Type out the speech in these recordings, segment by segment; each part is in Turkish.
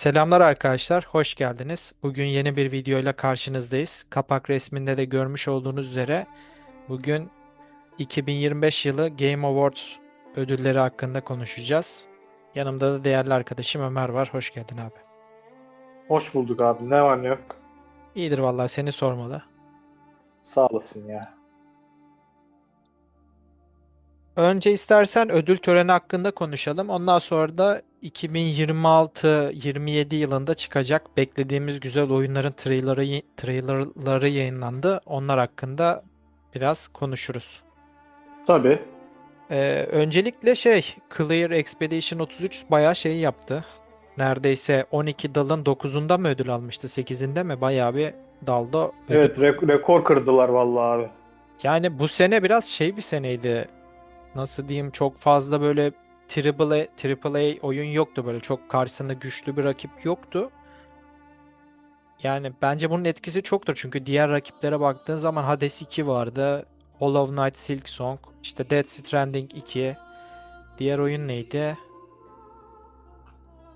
Selamlar arkadaşlar, hoş geldiniz. Bugün yeni bir videoyla karşınızdayız. Kapak resminde de görmüş olduğunuz üzere bugün 2025 yılı Game Awards ödülleri hakkında konuşacağız. Yanımda da değerli arkadaşım Ömer var. Hoş geldin abi. Hoş bulduk abi. Ne var ne yok. İyidir vallahi seni sormalı. Sağ olasın ya. Önce istersen ödül töreni hakkında konuşalım. Ondan sonra da 2026-27 yılında çıkacak beklediğimiz güzel oyunların trailerı, trailerları yayınlandı. Onlar hakkında biraz konuşuruz. Tabii. Ee, öncelikle şey Clear Expedition 33 bayağı şey yaptı. Neredeyse 12 dalın 9'unda mı ödül almıştı? 8'inde mi? Bayağı bir dalda ödül. Evet rek- rekor kırdılar vallahi abi. Yani bu sene biraz şey bir seneydi. Nasıl diyeyim çok fazla böyle triple A, triple A oyun yoktu böyle çok karşısında güçlü bir rakip yoktu. Yani bence bunun etkisi çoktur çünkü diğer rakiplere baktığın zaman Hades 2 vardı. Hollow Knight Silksong, işte Death Stranding 2. Diğer oyun neydi?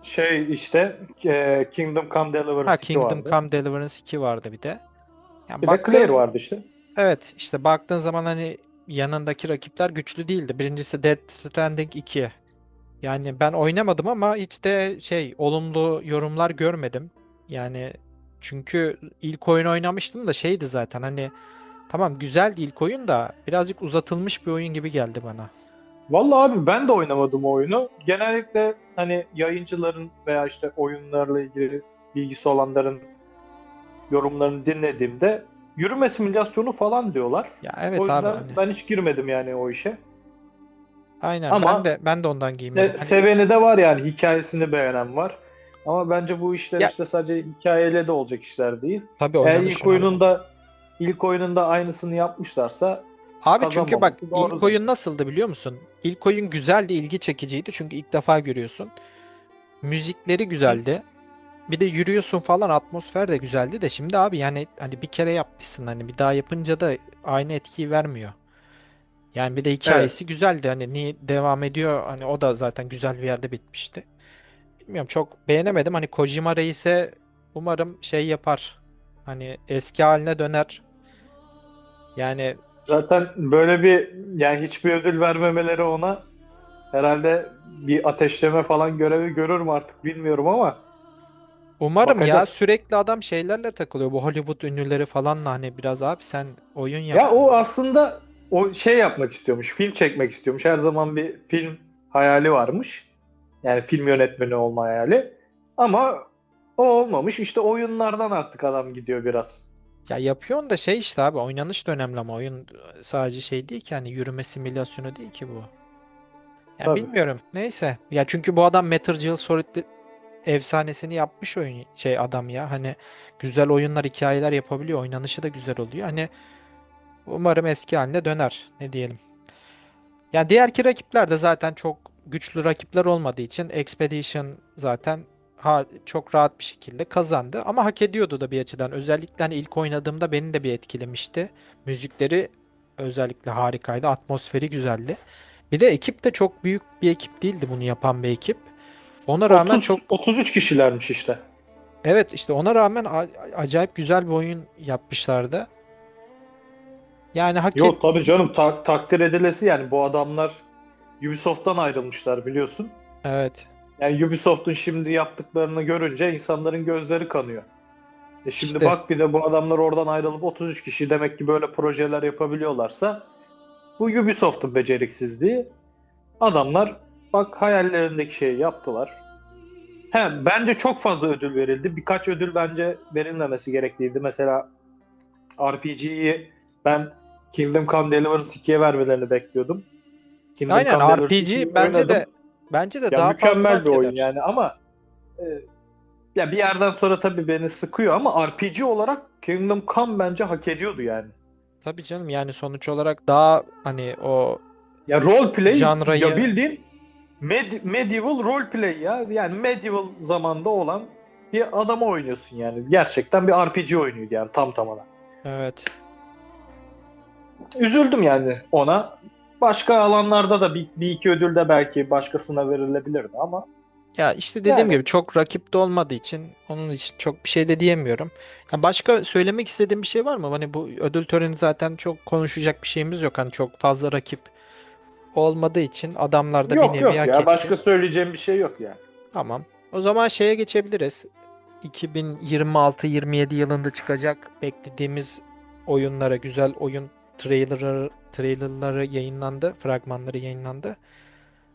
Şey işte e, Kingdom Come Deliverance Ha 2 Kingdom vardı. Come Deliverance 2 vardı bir de. Yani Bir de baktığın- Claire vardı işte. Evet işte baktığın zaman hani yanındaki rakipler güçlü değildi. Birincisi Death Stranding 2. Yani ben oynamadım ama hiç de şey olumlu yorumlar görmedim. Yani çünkü ilk oyun oynamıştım da şeydi zaten hani tamam güzeldi ilk oyun da birazcık uzatılmış bir oyun gibi geldi bana. Vallahi abi ben de oynamadım o oyunu. Genellikle hani yayıncıların veya işte oyunlarla ilgili bilgisi olanların yorumlarını dinlediğimde yürüme simülasyonu falan diyorlar. Ya o evet yüzden abi hani ben hiç girmedim yani o işe. aynen ama- ben de ben de ondan Se- giymedim. Hani seveni de var yani hikayesini beğenen var. Ama bence bu işler Ya- işte sadece hikayeyle de olacak işler değil. tabii Eğer ilk oyununda ilk oyununda aynısını yapmışlarsa Abi çünkü bak doğrudur. ilk oyun nasıldı biliyor musun? İlk oyun güzeldi, ilgi çekiciydi çünkü ilk defa görüyorsun. Müzikleri güzeldi. Bir de yürüyorsun falan atmosfer de güzeldi de şimdi abi yani hani bir kere yapmışsın hani bir daha yapınca da aynı etkiyi vermiyor. Yani bir de hikayesi güzeldi hani niye devam ediyor hani o da zaten güzel bir yerde bitmişti. Bilmiyorum çok beğenemedim hani Kojima Reis'e umarım şey yapar. Hani eski haline döner. Yani zaten böyle bir yani hiçbir ödül vermemeleri ona herhalde bir ateşleme falan görevi görür mü artık bilmiyorum ama Umarım ya Bakacağız. sürekli adam şeylerle takılıyor. Bu Hollywood ünlüleri falanla hani biraz abi sen oyun yap. ya o aslında o şey yapmak istiyormuş. Film çekmek istiyormuş. Her zaman bir film hayali varmış. Yani film yönetmeni olma hayali. Ama o olmamış. İşte oyunlardan artık adam gidiyor biraz. Ya yapıyorsun da şey işte abi oynanış da önemli ama oyun sadece şey değil ki hani yürüme simülasyonu değil ki bu. Ya Tabii. bilmiyorum. Neyse. Ya çünkü bu adam Metal Gear Solid efsanesini yapmış oyun şey adam ya. Hani güzel oyunlar, hikayeler yapabiliyor. Oynanışı da güzel oluyor. Hani umarım eski haline döner. Ne diyelim. Ya diğerki rakipler de zaten çok güçlü rakipler olmadığı için Expedition zaten ha, çok rahat bir şekilde kazandı. Ama hak ediyordu da bir açıdan. Özellikle hani ilk oynadığımda beni de bir etkilemişti. Müzikleri özellikle harikaydı. Atmosferi güzeldi. Bir de ekip de çok büyük bir ekip değildi bunu yapan bir ekip. Ona rağmen 30 çok 33 kişilermiş işte. evet işte ona rağmen acayip güzel bir oyun yapmışlardı. Yani hak et- Yok tabii canım ta- takdir edilesi yani bu adamlar Ubisoft'tan ayrılmışlar biliyorsun. evet. Yani Ubisoft'un şimdi yaptıklarını görünce insanların gözleri kanıyor. E şimdi İşte. bak bir de bu adamlar oradan ayrılıp 33 kişi demek ki böyle projeler yapabiliyorlarsa bu Ubisoft'un beceriksizliği. Adamlar bak hayallerindeki şeyi yaptılar. He, bence çok fazla ödül verildi. Birkaç ödül bence verilmemesi gerekliydi. Mesela RPG'yi ben Kingdom Come Deliverance 2'ye vermelerini bekliyordum. Kingdom Aynen Come Deliverance 2'yi RPG bence oynadım. de bence de Ya daha fazla mükemmel hak bir oyun eder. yani ama e, ya bir yerden sonra tabii beni sıkıyor ama RPG olarak Kingdom Come bence hak ediyordu yani. Tabii canım yani sonuç olarak daha hani o Ya role play Janrayı- ya bildiğin med- medieval role play ya. Yani medieval zamanda olan bir adamı oynuyorsun yani. Gerçekten bir RPG oyunuydu yani tam tamına. evet Üzüldüm yani ona. Başka alanlarda da bir, bir iki ödül de belki başkasına verilebilirdi ama Ya işte dediğim Yani gibi çok rakip de olmadığı için onun için çok bir şey de diyemiyorum. Ya başka söylemek istediğim bir şey var mı? Hani bu ödül töreni zaten çok konuşacak bir şeyimiz yok. Hani çok fazla rakip olmadığı için adamlar da bir yok nevi yok hak ya etti. başka söyleyeceğim bir şey yok yani. Tamam. O zaman şeye geçebiliriz. 2026-27 yılında çıkacak beklediğimiz oyunlara, güzel oyun trailerları, trailerları yayınlandı, fragmanları yayınlandı.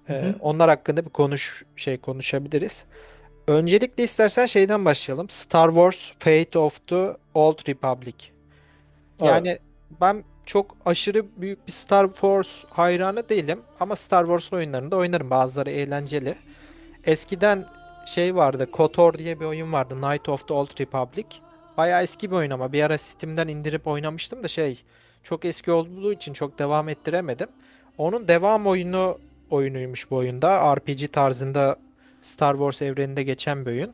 Ee, hı. onlar hakkında bir konuş şey konuşabiliriz. Öncelikle istersen şeyden başlayalım. Star Wars Fate of the Old Republic. Evet. Yani ben çok aşırı büyük bir Star Wars hayranı değilim ama Star Wars oyunlarını da oynarım. Bazıları eğlenceli. Eskiden şey vardı, KOTOR diye bir oyun vardı. Knight of the Old Republic. Bayağı eski bir oyun ama bir ara Steam'den indirip oynamıştım da şey çok eski olduğu için çok devam ettiremedim. Onun devam oyunu oyunuymuş bu oyunda. RPG tarzında Star Wars evreninde geçen bir oyun.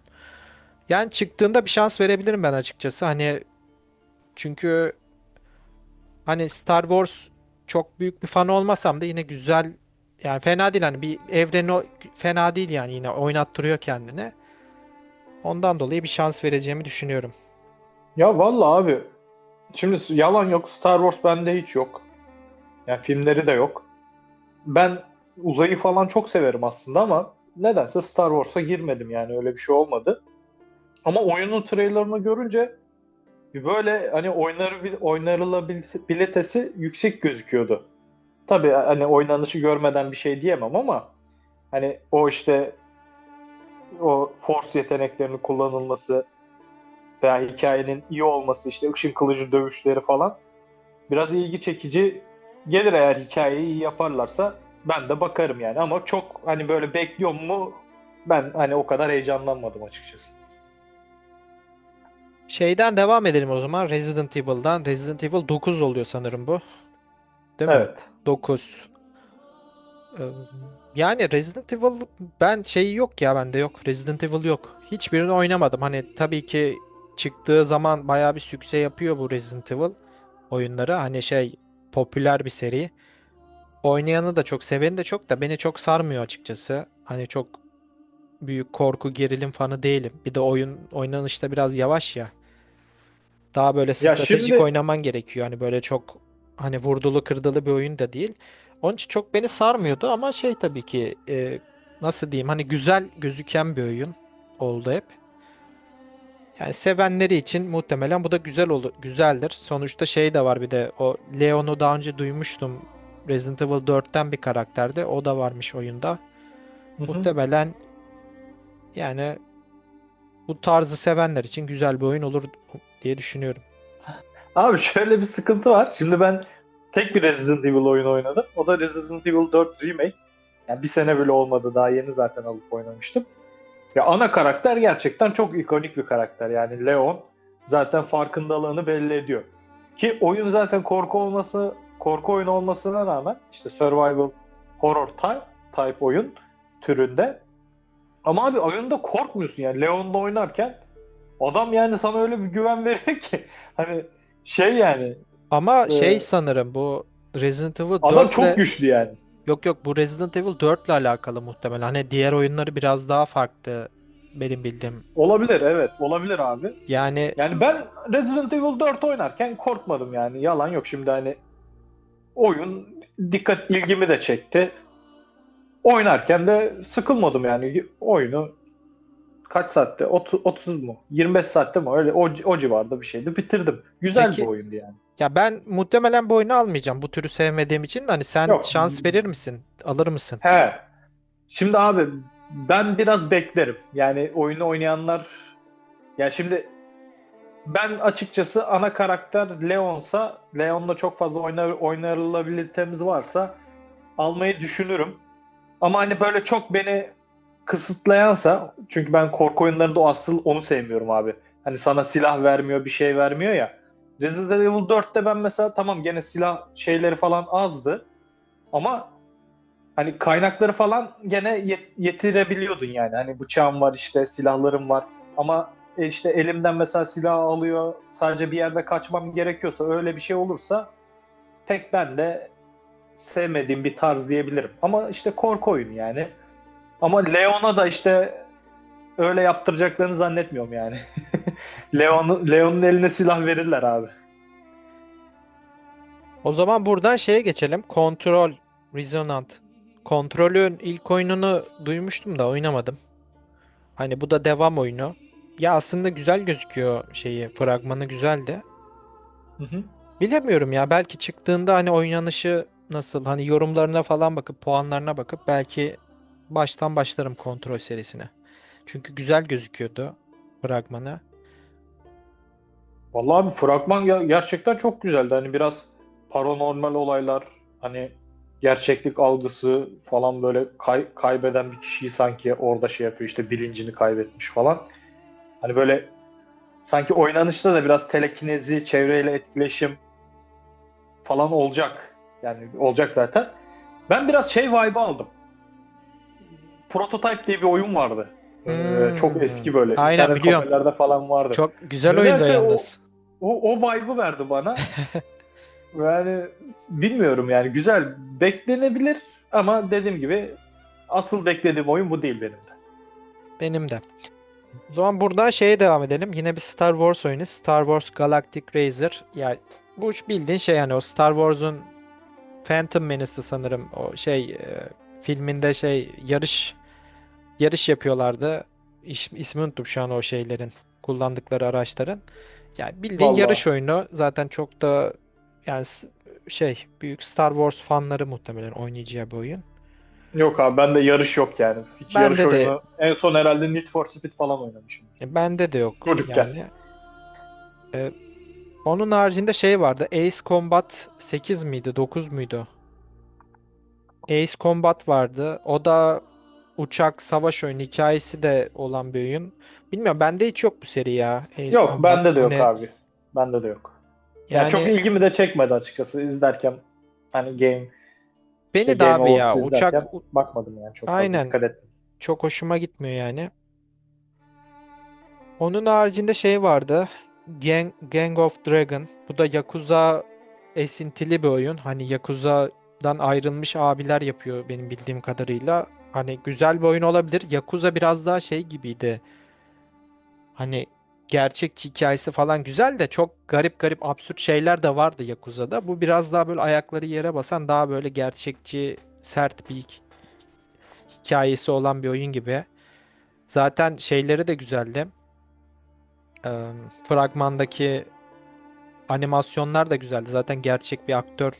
Yani çıktığında bir şans verebilirim ben açıkçası. Hani çünkü hani Star Wars çok büyük bir fan olmasam da yine güzel yani fena değil hani bir evreni fena değil yani yine oynattırıyor kendini. Ondan dolayı bir şans vereceğimi düşünüyorum. Ya vallahi abi şimdi yalan yok Star Wars bende hiç yok. Yani filmleri de yok. Ben uzayı falan çok severim aslında ama nedense Star Wars'a girmedim yani öyle bir şey olmadı. Ama oyunun trailerını görünce bir böyle hani oynar oynanılabilitesi yüksek gözüküyordu. Tabii hani oynanışı görmeden bir şey diyemem ama hani o işte o Force yeteneklerinin kullanılması veya hikayenin iyi olması işte ışın kılıcı dövüşleri falan biraz ilgi çekici gelir eğer hikayeyi iyi yaparlarsa ben de bakarım yani ama çok hani böyle bekliyor mu ben hani o kadar heyecanlanmadım açıkçası. Şeyden devam edelim o zaman. Resident Evil'dan. Resident Evil 9 oluyor sanırım bu. Değil mi? Evet. 9. Ee, Yani Resident Evil ben şeyi yok ya bende yok. Resident Evil yok. Hiçbirini oynamadım. Hani tabii ki çıktığı zaman bayağı bir sükse yapıyor bu Resident Evil oyunları. Hani şey popüler bir seri. Oynayanı da çok, seveni de çok da beni çok sarmıyor açıkçası. Hani çok büyük korku, gerilim fanı değilim. Bir de oyun oynanışta biraz yavaş ya. Daha böyle Ya stratejik şimdi oynaman gerekiyor. Hani böyle çok hani vurdulu kırdılı bir oyun da değil. Onun için çok beni sarmıyordu ama şey tabii ki e, nasıl diyeyim hani güzel gözüken bir oyun oldu hep. Yani sevenleri için muhtemelen bu da güzel olur, güzeldir. Sonuçta şey de var bir de o Leon'u daha önce duymuştum. Resident Evil 4'ten bir karakterdi. O da varmış oyunda. Hı hı. Muhtemelen yani bu tarzı sevenler için güzel bir oyun olur diye düşünüyorum. Abi şöyle bir sıkıntı var. Şimdi ben tek bir Resident Evil oyunu oynadım. O da Resident Evil 4 Remake. Yani bir sene bile olmadı. Daha yeni zaten alıp oynamıştım. Ya ana karakter gerçekten çok ikonik bir karakter. Yani Leon zaten farkındalığını belli ediyor. Ki oyun zaten korku olması, korku oyunu olmasına rağmen işte survival horror type, type oyun türünde. Ama abi oyunda korkmuyorsun yani. Leon'la oynarken adam yani sana öyle bir güven veriyor ki hani şey yani Ama şey e, sanırım bu Resident Evil adam 4 çok ile güçlü yani. yok yok bu Resident Evil 4 ile alakalı muhtemelen. Hani diğer oyunları biraz daha farklı benim bildiğim. Olabilir evet olabilir abi. Yani Yani ben Resident Evil 4 oynarken korkmadım yani. Yalan yok şimdi hani oyun dikkat ilgimi de çekti. Oynarken de sıkılmadım yani. Oyunu kaç saatte? 30, 30 mu? 25 saatte mi? Öyle o, o civarda bir şeydi. Bitirdim. Güzel bir peki oyundu yani. ya ben muhtemelen bu oyunu almayacağım bu türü sevmediğim için de hani sen Yok. şans verir misin? Alır mısın? He. Şimdi abi ben biraz beklerim. Yani oyunu oynayanlar ya şimdi ben açıkçası ana karakter Leon'sa Leon'la çok fazla oynar, oynanabilitemiz varsa almayı düşünürüm. Ama hani böyle çok beni kısıtlayansa çünkü ben korku oyunlarında asıl onu sevmiyorum abi. Hani sana silah vermiyor, bir şey vermiyor ya. Resident Evil 4'te ben mesela tamam gene silah şeyleri falan azdı ama hani kaynakları falan gene yet- yetirebiliyordun yani. Hani bıçağım var işte, silahlarım var ama e, işte elimden mesela silah alıyor, sadece bir yerde kaçmam gerekiyorsa öyle bir şey olursa pek ben de sevmediğim bir tarz diyebilirim. Ama işte korku oyunu yani. Ama Leon'a da işte öyle yaptıracaklarını zannetmiyorum yani. Leon Leon'un eline silah verirler abi. O zaman buradan şeye geçelim. Control Resonant. Kontrolün ilk oyununu duymuştum da oynamadım. Hani bu da devam oyunu. Ya aslında güzel gözüküyor şeyi. Fragmanı güzeldi. Hı hı. Bilemiyorum ya. Belki çıktığında hani oynanışı nasıl hani yorumlarına falan bakıp puanlarına bakıp belki baştan başlarım kontrol serisine. Çünkü güzel gözüküyordu fragmanı. Vallahi abi fragman gerçekten çok güzeldi. Hani biraz paranormal olaylar, hani gerçeklik algısı falan böyle kay- kaybeden bir kişiyi sanki orada şey yapıyor işte bilincini kaybetmiş falan. Hani böyle sanki oynanışta da biraz telekinezi, çevreyle etkileşim falan olacak. Yani olacak zaten. Ben biraz şey vibe aldım. Prototype diye bir oyun vardı. Ee, Hmm. çok eski böyle. Aynen, İnternet biliyorum. kafelerde falan vardı. Çok güzel Nedense oyundu o- yalnız. O, o vibe'ı verdi bana. yani bilmiyorum yani güzel beklenebilir ama dediğim gibi asıl beklediğim oyun bu değil benim de. Benim de. O zaman buradan şeye devam edelim. Yine bir Star Wars oyunu. Star Wars Galactic Racer. Ya bu bildiğin şey yani o Star Wars'un Phantom Menace'dı sanırım. O şey e, filminde şey yarış yarış yapıyorlardı. İş, ismi unuttum şu an o şeylerin kullandıkları araçların. Yani bildiğin Vallahi. yarış oyunu. Zaten çok da yani şey büyük Star Wars fanları muhtemelen oynayacağı bir oyun. Yok abi bende yarış yok yani. Hiç Bende yarış de- oyunu en son herhalde Need for Speed falan oynamışım. E, Bende de yok Çocukken. yani. E, onun haricinde şey vardı. Ace Combat 8 miydi? 9 muydu? Ace Combat vardı. O da uçak savaş oyunu hikayesi de olan bir oyun. Bilmiyorum bende hiç yok bu seri ya. Ace Yok Combat. bende de yok Hani abi. Bende de yok. Yani, yani çok ilgimi de çekmedi açıkçası izlerken hani game beni işte de abi ya uçak bakmadım yani çok Aynen. dikkat etmedim. çok hoşuma gitmiyor yani. Onun haricinde şey vardı. Gang, Gang of Dragon. Bu da Yakuza esintili bir oyun. Hani Yakuza'dan ayrılmış abiler yapıyor benim bildiğim kadarıyla. Hani güzel bir oyun olabilir. Yakuza biraz daha şey gibiydi. Hani gerçek hikayesi falan güzel de çok garip garip absürt şeyler de vardı Yakuza'da. Bu biraz daha böyle ayakları yere basan daha böyle gerçekçi sert bir hik- hikayesi olan bir oyun gibi. Zaten şeyleri de güzeldi. Eee, fragmandaki animasyonlar da güzeldi. Zaten gerçek bir aktör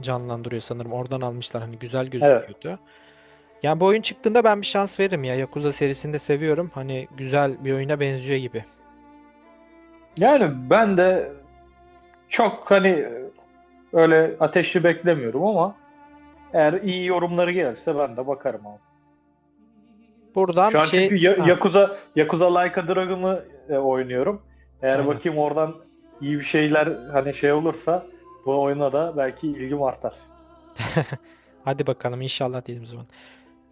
canlandırıyor sanırım. Oradan almışlar. Hani güzel gözüküyordu. Yani bu oyun çıktığında ben bir şans veririm ya. Yakuza serisini de seviyorum. Hani güzel bir oyuna benziyor gibi. Yani ben de çok hani öyle ateşli beklemiyorum ama eğer iyi yorumları gelirse ben de bakarım abi. Buradan Şu an şey çünkü Ya- Yakuza Yakuza Like a Dragon'ı e, oynuyorum. Eğer Aynen. bakayım oradan iyi bir şeyler hani şey olursa bu oyuna da belki ilgim artar. hadi bakalım inşallah diyelim zaman.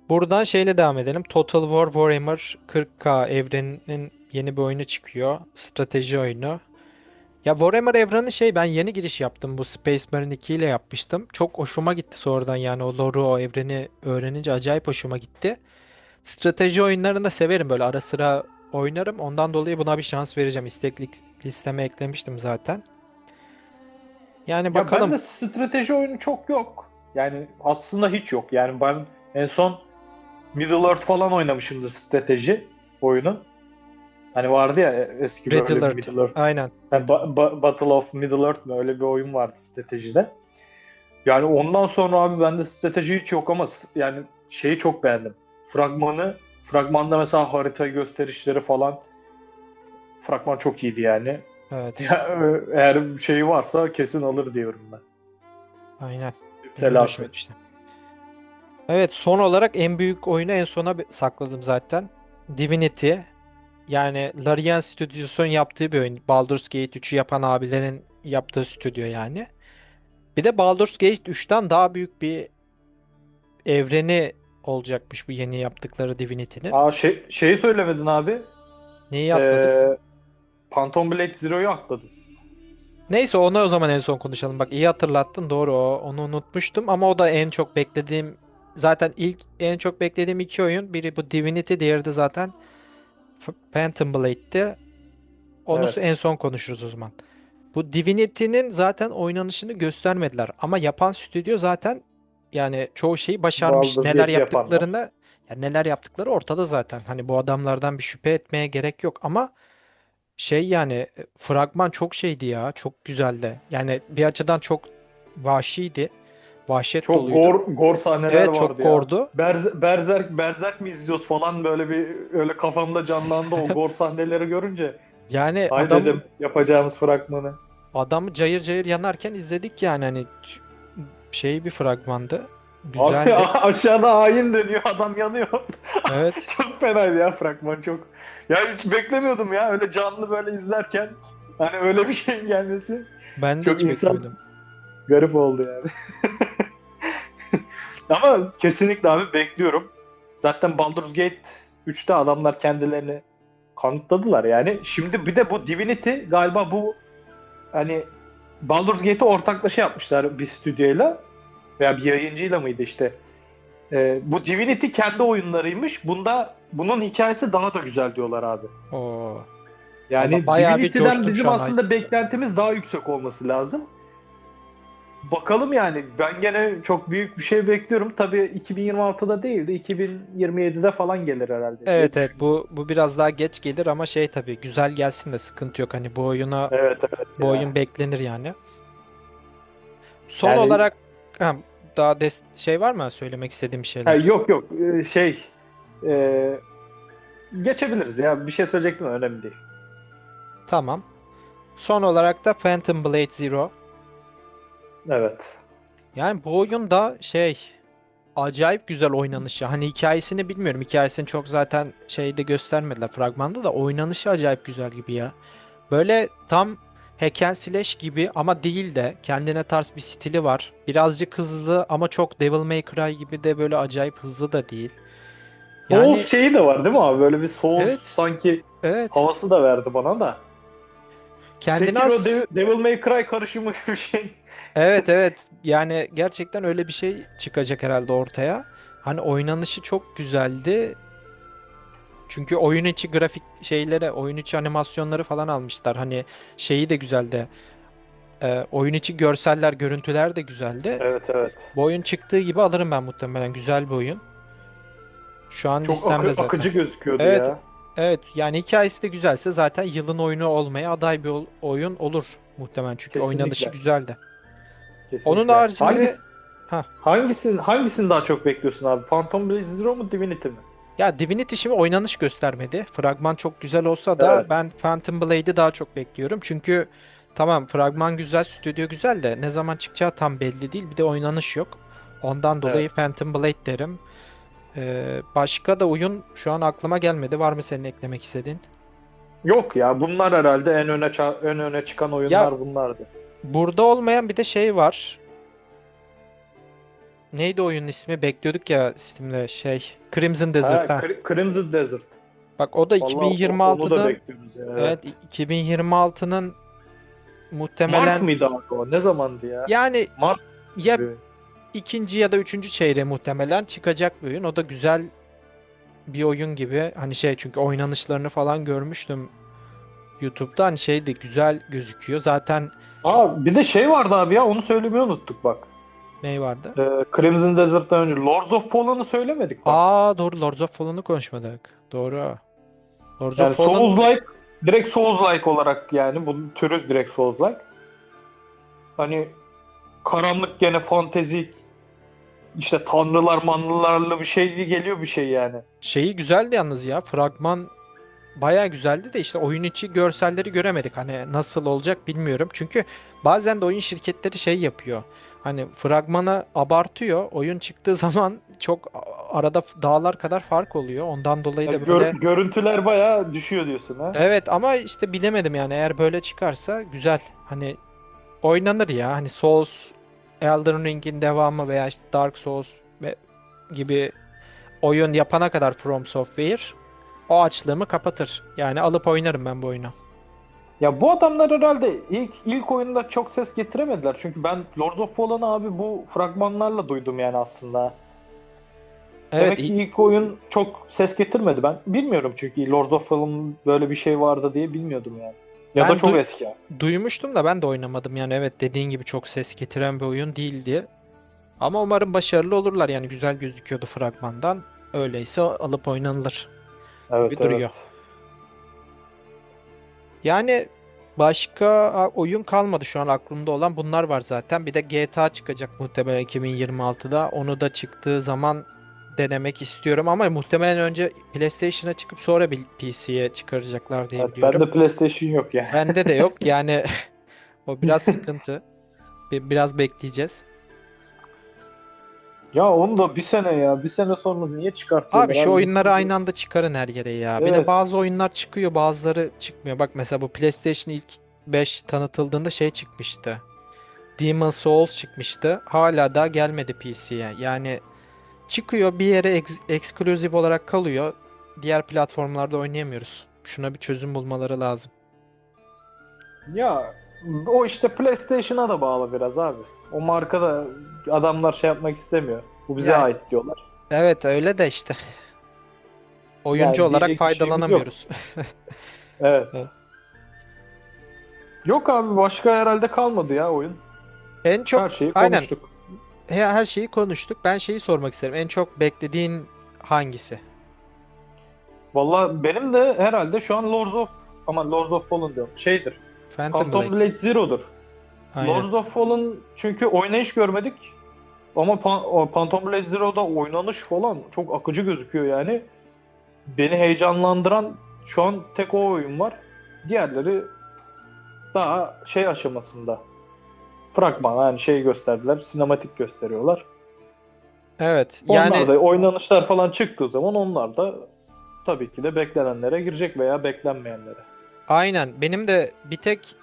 Buradan şeyle devam edelim. Total War Warhammer 40K evreninin yeni bir oyunu çıkıyor. Strateji oyunu. Ya Warhammer evreni şey ben yeni giriş yaptım. Bu Space Marine 2 ile yapmıştım. Çok hoşuma gitti sonradan yani o lore'u o evreni öğrenince acayip hoşuma gitti. Strateji oyunlarını da severim böyle ara sıra oynarım. Ondan dolayı buna bir şans vereceğim. İstek lis- listeme eklemiştim zaten. Yani Ya bakalım. bende strateji oyunu çok yok. Yani aslında hiç yok. Yani ben en son Middle Earth falan oynamışımdır strateji oyunu. Hani vardı ya eski böyle Middle bir Earth. Middle Earth. Aynen. Yani Ba- Ba- Battle of Middle Earth mi öyle bir oyun vardı stratejide. Yani ondan sonra abi bende strateji hiç yok ama yani şeyi çok beğendim. Fragmanı, fragmanda mesela harita gösterişleri falan fragman çok iyiydi yani. Evet. Ya, eğer şeyi varsa kesin alır diyorum ben. Aynen. Hoşuma gitmişti. Evet son olarak en büyük oyunu en sona sakladım zaten. Divinity. Yani Larian Studios'un yaptığı bir oyun. Baldur's Gate 3'ü yapan abilerin yaptığı stüdyo yani. Bir de Baldur's Gate 3'ten daha büyük bir evreni olacakmış bu yeni yaptıkları Divinity'nin. Aa şey, şeyi söylemedin abi. Neyi atladık? Ee, Phantom Blade Zero'yu atladın. Neyse onu o zaman en son konuşalım. Bak iyi hatırlattın doğru o. Onu unutmuştum ama o da en çok beklediğim zaten ilk en çok beklediğim iki oyun biri bu Divinity, diğeri de zaten Phantom Blade'ti. Onu Evet. en son konuşuruz o zaman. Bu Divinity'nin zaten oynanışını göstermediler ama yapan stüdyo zaten yani çoğu şeyi başarmış. Baldur's Neler Gate yapanlar. yaptıklarını yani neler yaptıkları ortada zaten. Hani bu adamlardan bir şüphe etmeye gerek yok ama şey yani e, fragman çok şeydi ya. Çok güzeldi. Yani bir açıdan çok vahşiydi. Vahşet Çok doluydu. gor, gor sahneler Evet vardı çok ya. gordu. Berz- Berzerk, Berzerk mi izliyoruz falan böyle bir öyle kafamda canlandı o gor sahneleri görünce. Yani Ay adam dedim yapacağımız fragmanı. adamı cayır cayır yanarken izledik yani hani şey bir fragmandı. Abi Güzeldi. aşağıda hain dönüyor adam yanıyor. Evet. çok fenaydı ya fragman çok. Ya hiç beklemiyordum ya öyle canlı böyle izlerken. Hani öyle bir şeyin gelmesi Ben de Çok hiç insan- beklemiyordum. garip oldu yani. Ama kesinlikle abi bekliyorum. Zaten Baldur's Gate 3'te adamlar kendilerini kanıtladılar yani. Şimdi bir de bu Divinity galiba bu hani Baldur's Gate'i ortaklaşa yapmışlar bir stüdyoyla veya bir yayıncıyla mıydı işte. Ee, bu Divinity kendi oyunlarıymış. Bunda bunun hikayesi daha da güzel diyorlar abi. Oo. Yani Valla bayağı bir Divinity'den coştum bizim aslında beklentimiz daha yüksek olması lazım. Bakalım yani ben gene çok büyük bir şey bekliyorum. Tabii 2026'da değil de 2027'de falan gelir herhalde. Evet evet bu bu biraz daha geç gelir ama şey tabii güzel gelsin de sıkıntı yok. Hani bu oyuna Evet evet. bu ya. oyun beklenir yani. Son Yani- olarak ha, daha des- şey var mı söylemek istediğim Ha, şeyler? yok yok Ee, şey e, geçebiliriz ya bir şey söyleyecektim önemli değil. Tamam. Son olarak da Phantom Blade Zero. Evet. Yani bu oyun da şey acayip güzel oynanışı. Hani hikayesini bilmiyorum. Hikayesini çok zaten şeyde göstermediler fragmanda da oynanışı acayip güzel gibi ya. Böyle tam hack and slash gibi ama değil de kendine tarz bir stili var. Birazcık hızlı ama çok Devil May Cry gibi de böyle acayip hızlı da değil. Yani Souls şeyi de var değil mi abi? Böyle bir Souls Evet. sanki evet havası da verdi bana da. kendine Sekiro Devil, Devil May Cry karışımı gibi bir şey. Evet evet yani gerçekten öyle bir şey çıkacak herhalde ortaya. Hani oynanışı çok güzeldi. Çünkü oyun içi grafik şeylere, oyun içi animasyonları falan almışlar. Hani şeyi de güzeldi. Ee, oyun içi görseller, görüntüler de güzeldi. Evet evet. Bu oyun çıktığı gibi alırım ben muhtemelen. Güzel bir oyun. Şu an Çok listemde akı- zaten. akıcı gözüküyordu Evet. ya. Evet yani hikayesi de güzelse zaten yılın oyunu olmaya aday bir ol- oyun olur muhtemelen. Çünkü Kesinlikle. oynanışı güzeldi. Kesinlikle. Onun haricinde Hangisi, Ha. hangisini, hangisini daha çok bekliyorsun abi? Phantom Blade Zero mu Divinity mi? Ya Divinity şimdi oynanış göstermedi. Fragman çok güzel olsa da Evet. ben Phantom Blade'i daha çok bekliyorum. Çünkü tamam fragman güzel, stüdyo güzel de ne zaman çıkacağı tam belli değil. Bir de oynanış yok. Ondan dolayı Phantom Blade derim. Ee, başka da oyun şu an aklıma gelmedi. Var mı senin eklemek istediğin? Yok ya bunlar herhalde en öne en öne çıkan oyunlar bunlardı. Burada olmayan bir de şey var. Neydi oyunun ismi? Bekliyorduk ya Steam'de şey. Crimson Desert Ha, ha. Cri- Crimson Desert. Bak o da Vallahi onu da 2026'da bekliyoruz ya. evet 2026'nın muhtemelen Mart mıydı abi o? Ne zamandı ya? yani Mart ya gibi. ikinci ya da üçüncü çeyreğe muhtemelen çıkacak bir oyun. O da güzel bir oyun gibi. Hani şey çünkü oynanışlarını falan görmüştüm YouTube'da. Hani şey de güzel gözüküyor. Zaten Aa bir de şey vardı abi ya onu söylemeyi unuttuk bak. Ne vardı? Ee, Crimson Desert'tan önce Lords of Fallen'ı söylemedik bak. Aa doğru Lords of Fallen'ı konuşmadık. Doğru. Lords yani of Fallen Souls-like direkt Souls-like olarak yani bunun türü direkt Souls-like. Hani karanlık gene fantezik işte tanrılar manlılarla bir şey geliyor bir şey yani. şeyi güzeldi yalnız ya. Fragman Baya güzeldi de işte oyun içi görselleri göremedik. Hani nasıl olacak bilmiyorum. Çünkü bazen de oyun şirketleri şey yapıyor. Hani fragmanı abartıyor. Oyun çıktığı zaman çok arada dağlar kadar fark oluyor. Ondan dolayı Yani da gör- böyle görüntüler bayağı düşüyor diyorsun ha. Evet ama işte bilemedim yani eğer böyle çıkarsa güzel. Hani oynanır ya. Hani Souls, Elden Ring'in devamı veya işte Dark Souls ve gibi oyun yapana kadar From Software o açlığımı kapatır. Yani alıp oynarım ben bu oyunu. Ya bu adamlar herhalde ilk ilk oyunda çok ses getiremediler. Çünkü ben Lords of Fallen'ı abi bu fragmanlarla duydum yani aslında. Evet, Demek ki ilk oyun çok ses getirmedi. Ben bilmiyorum çünkü Lords of Fallen böyle bir şey vardı diye bilmiyordum yani. Ya Ben da çok duy- eski. duymuştum da ben de oynamadım. Yani evet dediğin gibi çok ses getiren bir oyun değildi. Ama umarım başarılı olurlar. Yani güzel gözüküyordu fragmandan. Öyleyse alıp oynanılır. Evet Bir duruyor. Yani başka oyun kalmadı şu an aklımda olan. Bunlar var zaten. Bir de GTA çıkacak muhtemelen 2026'da. Onu da çıktığı zaman denemek istiyorum ama muhtemelen önce PlayStation'a çıkıp sonra bir PC'ye çıkaracaklar diye Evet, biliyorum. bende PlayStation yok yani. Bende de yok. Yani o biraz sıkıntı. Bir, biraz bekleyeceğiz. Ya onu da bir sene ya. Bir sene sonra niye çıkartıyorlar? Abi şu oyunları aynı anda çıkarın her yere ya. Bir de Evet. bazı oyunlar çıkıyor, bazıları çıkmıyor. Bak mesela bu PlayStation ilk 5 tanıtıldığında şey çıkmıştı. Demon's Souls çıkmıştı. Hala daha gelmedi PC'ye. Yani çıkıyor bir yere ex- eksklusif olarak kalıyor. Diğer platformlarda oynayamıyoruz. Şuna bir çözüm bulmaları lazım. Ya o işte PlayStation'a da bağlı biraz abi. O markada adamlar şey yapmak istemiyor. Bu bize Yani- ait diyorlar. Evet öyle de işte. Oyuncu Yani olarak diyecek bir şeyimiz yok. faydalanamıyoruz. Evet. Evet. Yok abi başka herhalde kalmadı ya oyun. En çok Her şeyi aynen. konuştuk. he- her şeyi konuştuk. Ben şeyi sormak isterim. En çok beklediğin hangisi? Valla benim de herhalde şu an Lords of ama Lords of Fallen diyorum. Şeydir. Phantom Phantom Blade. Blade Zero'dur. Aynen. Lords of Fallen çünkü oynayış görmedik. Ama Pan- Phantom Blade Zero'da oynanış falan çok akıcı gözüküyor yani. Beni heyecanlandıran şu an tek o oyun var. Diğerleri daha şey aşamasında. Fragman yani şey gösterdiler, sinematik gösteriyorlar. Evet. Onlar Yani da oynanışlar falan çıktığı zaman onlar da tabii ki de beklenenlere girecek veya beklenmeyenlere. Aynen. Benim de bir tek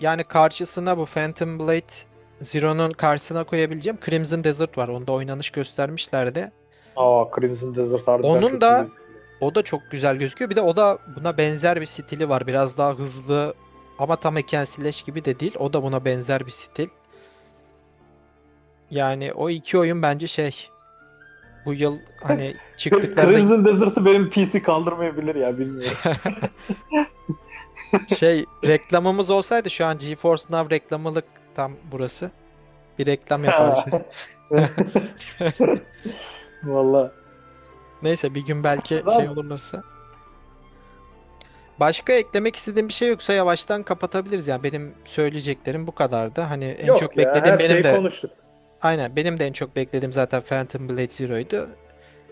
yani karşısına bu Phantom Blade Zero'nun karşısına koyabileceğim Crimson Desert var. Onda oynanış göstermişlerdi. Aa Crimson Desert harbiden Onun da- iyi. O da çok güzel gözüküyor. Bir de o da buna benzer bir stili var. Biraz daha hızlı ama tam Slash gibi de değil. O da buna benzer bir stil. Yani o iki oyun bence şey bu yıl hani çıktıklarında Crimson Desert'ı benim PC kaldırmayabilir ya bilmiyorum. şey reklamımız olsaydı şu an GeForce Now reklamılık tam burası. Bir reklam yapar. Valla. Neyse bir gün belki Tamam. şey olurlarsa. Başka eklemek istediğim bir şey yoksa yavaştan kapatabiliriz yani benim söyleyeceklerim bu kadardı. Hani en Yok çok ya, beklediğim benim de konuştuk. aynen benim de en çok beklediğim zaten Phantom Blade Zero'ydu.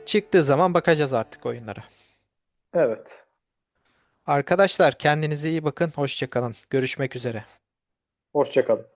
Çıktığı zaman bakacağız artık oyunlara. Evet. Arkadaşlar kendinize iyi bakın. Hoşça kalın. Görüşmek üzere. Hoşçakalın.